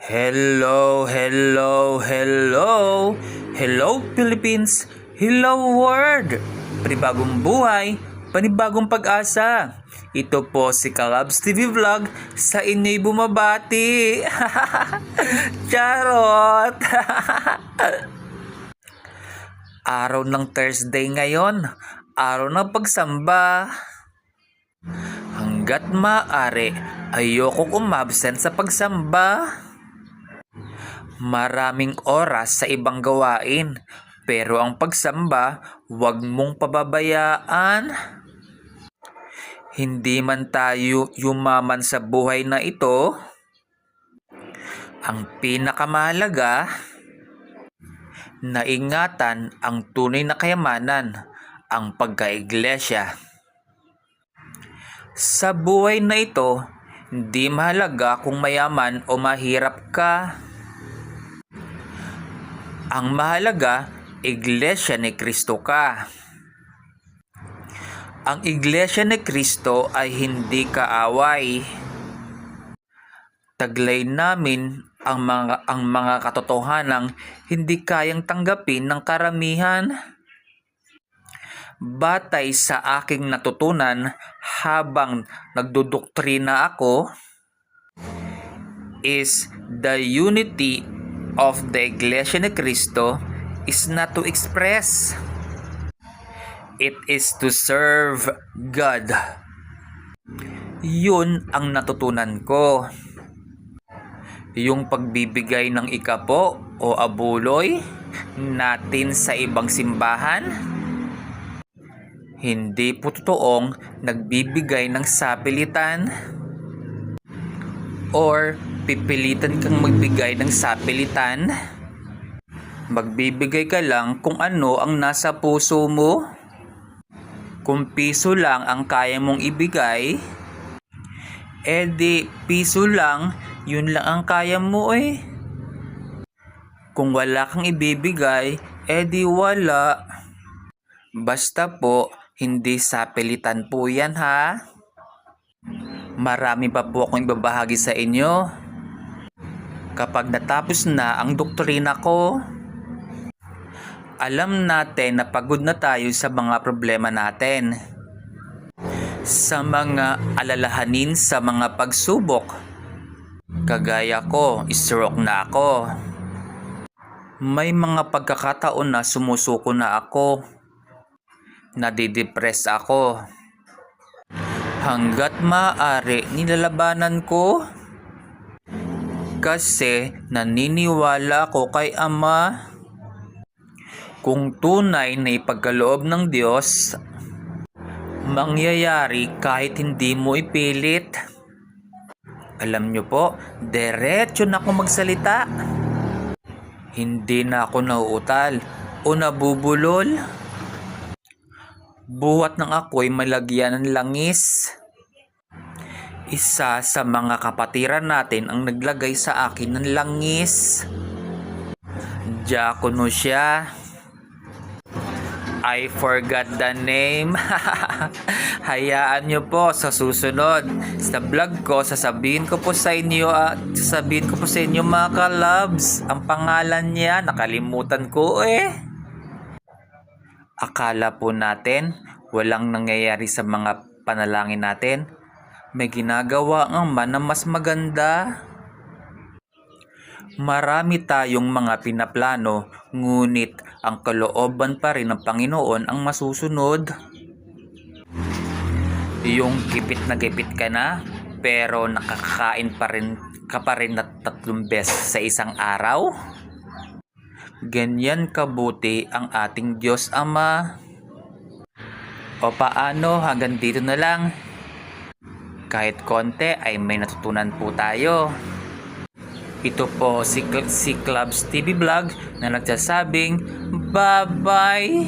Hello, hello, hello. Hello Philippines. Hello world. Panibagong buhay, panibagong pag-asa. Ito po si Kalabs TV Vlog sa inyo'y bumabati. Charot! Araw ng Thursday ngayon. Araw ng pagsamba. Hanggat maaari, ayokong umabsent sa pagsamba. Maraming oras sa ibang gawain, pero ang pagsamba, huwag mong pababayaan. Hindi man tayo yumaman sa buhay na ito, ang pinakamahalaga, naingatan ang tunay na kayamanan, ang pagkaiglesia. Sa buhay na ito, hindi mahalaga kung mayaman o mahirap ka. Ang mahalaga, iglesia ni Kristo ka. Ang iglesia ni Kristo ay hindi kaaway. Taglay namin ang mga ang mga katotohanang hindi kayang tanggapin ng karamihan. Batay sa aking natutunan habang nagdudoktrina ako is the unity of the Iglesia ni Cristo is not to express. It is to serve God. Yun ang natutunan ko. Yung pagbibigay ng ikapo o abuloy natin sa ibang simbahan, hindi po totoong nagbibigay ng sapilitan or pipilitan kang magbigay ng sapilitan. Magbibigay ka lang kung ano ang nasa puso mo. Kung piso lang ang kaya mong ibigay, edi piso lang, yun lang ang kaya mo eh. Kung wala kang ibibigay, edi wala. Basta po, hindi sapilitan po yan ha. Marami pa po akong ibabahagi sa inyo. Kapag natapos na ang doktrina ko, alam natin na pagod na tayo sa mga problema natin. Sa mga alalahanin sa mga pagsubok. Kagaya ko, stroke na ako. May mga pagkakataon na sumusuko na ako. Nadidepress ako. Hanggat maaari nilalabanan ko. Kasi naniniwala ko kay Ama. Kung tunay na ipagkaloob ng Diyos, mangyayari kahit hindi mo ipilit. Alam nyo po, diretso na ako magsalita. Hindi na ako nauutal o nabubulol. Buhat ng ako'y malagyan ng langis. Isa sa mga kapatiran natin ang naglagay sa akin ng langis. Diakono siya. I forgot the name. Hayaan nyo po sa susunod. Sa vlog ko, sasabihin ko po sa inyo, at sasabihin ko po sa inyo mga kalabs. Ang pangalan niya, nakalimutan ko eh. Akala po natin, walang nangyayari sa mga panalangin natin. May ginagawa ang man na mas maganda. Marami tayong mga pinaplano, ngunit ang kalooban pa rin ng Panginoon ang masusunod. Yung gipit na gipit ka na, pero nakakain pa rin ka pa rin na tatlong beses sa isang araw? Ganyan kabuti ang ating Diyos Ama. O paano hanggang dito na lang? Kahit konti ay may natutunan po tayo. Ito po si, si Clubs TV Vlog na nagsasabing bye-bye!